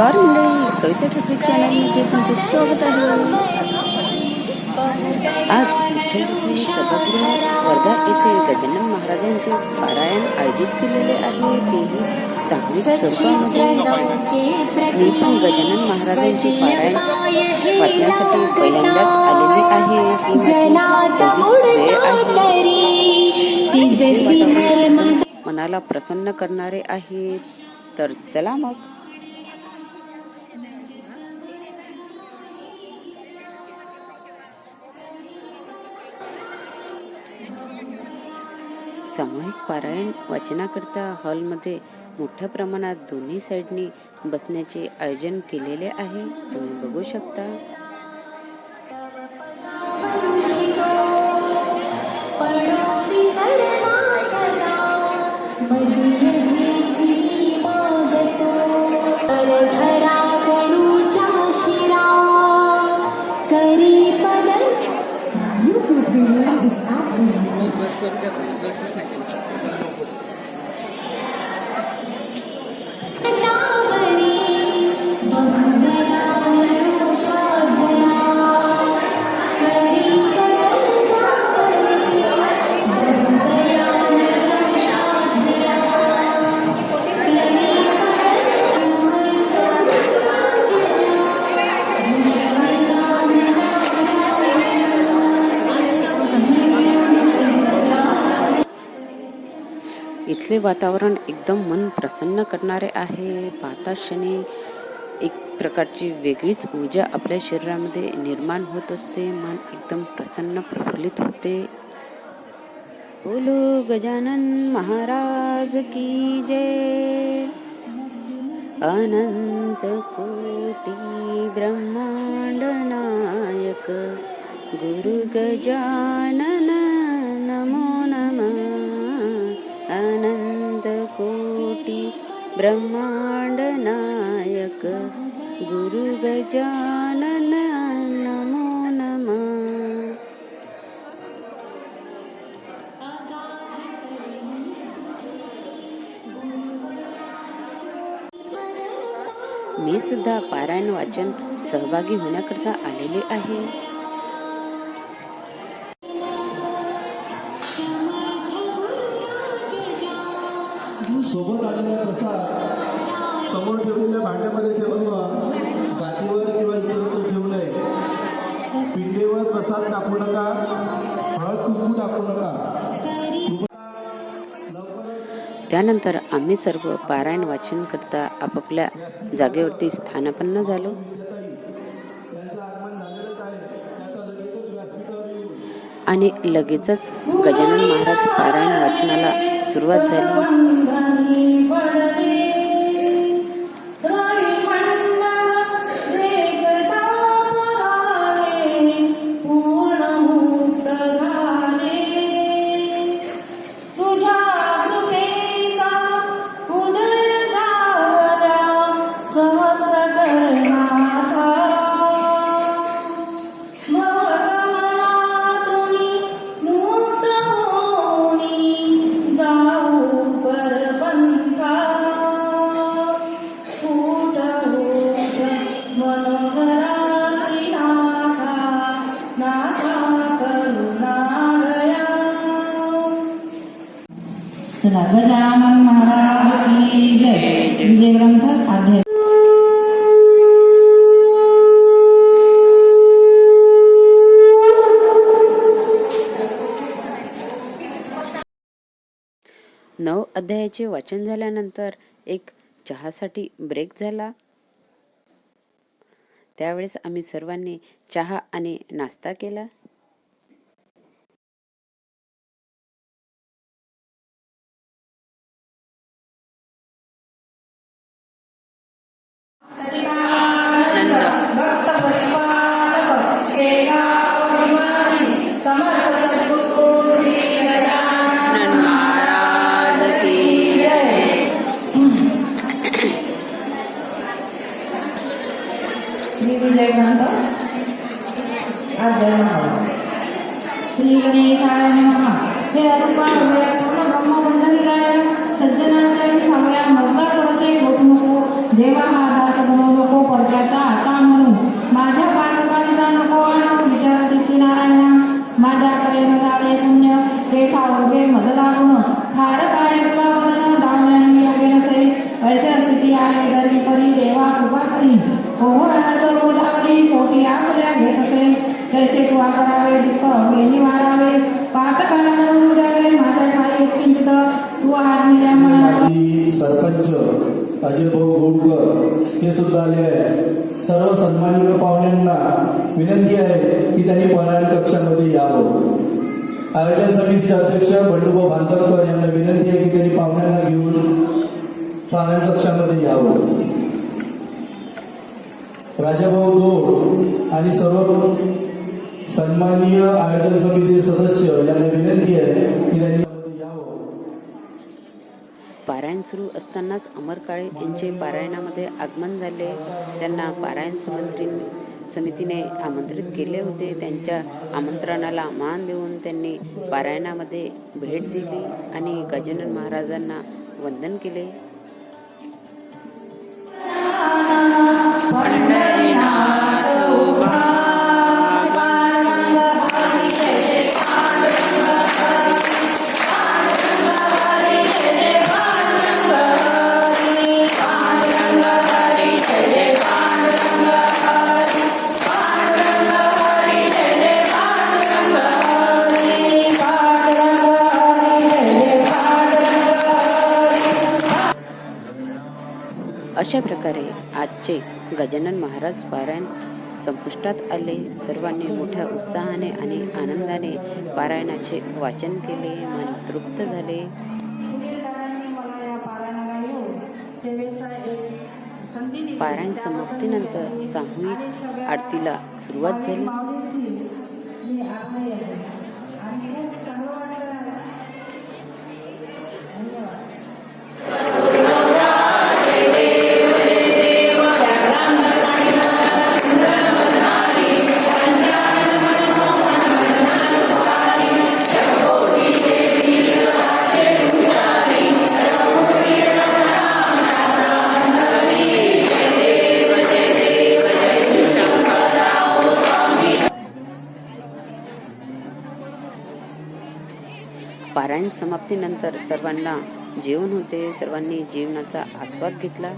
नमस्कार मंडळी कविता ठाकरे चॅनलमध्ये तुमचे स्वागत आहे. आज विठ्ठल रुक्मिणी सभागृह वर्धा येथे गजानन महाराजांचे पारायण आयोजित केलेले आहे. तेही सामूहिक स्वरूपामध्ये. मी पण गजानन महाराजांचे पारायण वाचण्यासाठी पहिल्यांदाच आलेली आहे. ही माझी पहिलीच वेळ आहे. मनाला प्रसन्न करणारे आहे तर चला मग सामूहिक पारायण वाचनाकरता हॉलमध्ये मोठ्या प्रमाणात दोन्ही साईडनी बसण्याचे आयोजन केलेले आहे. तुम्ही बघू शकता. इथले वातावरण एकदम मन प्रसन्न करणारे आहे. पाहता क्षणी एक प्रकारची वेगळीच ऊर्जा आपल्या शरीरामध्ये निर्माण होत असते. मन एकदम प्रसन्न प्रफुल्लित होते. बोलो गजानन महाराज की जय. अनंत कोटी ब्रह्मांड नायक गुरु गजानन ब्रह्मांड नायक गुरु गजानन नमो नमः. मी सुद्धा पारायण वाचन सहभागी होण्याकरता आलेले आहे. सोबत आलेला प्रसाद समोर ठेवलेल्या भांड्यामध्ये ठेवावं गादीवर किंवा इतरत्र ठेवू नये. पिंडेवर प्रसाद टाकू नका हळद कुंकू टाकू नका. त्यानंतर आम्ही सर्व पारायण वाचन करता आपापल्या जागेवरती स्थानापन्न झालो. आणि लगेचच गजानन महाराज पारायण वाचनाला सुरुवात झाली. गजानन महाराज की जय विजय ग्रंथ नऊ अध्यायाचे वाचन झाल्यानंतर एक चहासाठी ब्रेक झाला. त्यावेळेस आम्ही सर्वांनी चहा आणि नाश्ता केला. मी विजय ग्रंथ अध्याय नववा. श्री गणेशाय नमः. हे अरूपा ब्रह्म ब्रह्म सज्जनांच्या विसाव्या मजला करते लोट नको. देवा माझा दास बनवू नको परक्याचा आता म्हणून. माझ्या पादकांचा नको आणू विचारती नारायणा माझ्याकडे नगारे पुण्य हे ठावगे मद लागून. फार काय तुला बनणं दामल्याने योग्य नसे अशा स्थिती आहे दरी परी देवा कृपा करी. ओहोळा असे तैसे तू करावे दुःख वेणी वारावे पातकाला मिळवून द्यावे माझ्या किंचित तू हात सरपंच अजय भाऊ गोडकर हे सुद्धा आले आहे सर्व सन्माननीय पाहुण्यांना विनंती आहे की त्यांनी पारायण कक्षामध्ये यावं आयोजन समितीचे अध्यक्ष बंडूभाऊ भांतरकर यांना विनंती आहे की त्यांनी पाहुण्यांना घेऊन पारायण कक्षामध्ये यावं राजाभाऊ दोड आणि सर्व सन्माननीय आयोजन समिती सदस्य यांना विनंती आहे की त्यांनी पारायण सुरू असतानाच अमर काळे यांचे पारायणामध्ये आगमन झाले. त्यांना पारायण समंत्री समितीने आमंत्रित केले होते. त्यांच्या आमंत्रणाला मान देऊन त्यांनी पारायणामध्ये भेट दिली आणि गजानन महाराजांना वंदन केले. अशा प्रकारे आजचे गजानन महाराज पारायण संपुष्टात आले. सर्वांनी मोठ्या उत्साहाने आणि आनंदाने पारायणाचे वाचन केले. मन तृप्त झाले. पारायण समाप्तीनंतर सामूहिक आरतीला सुरुवात झाली. पारायण समाप्तीनंतर सर्वांना जेवण होते. सर्वांनी जेवणाचा आस्वाद घेतला.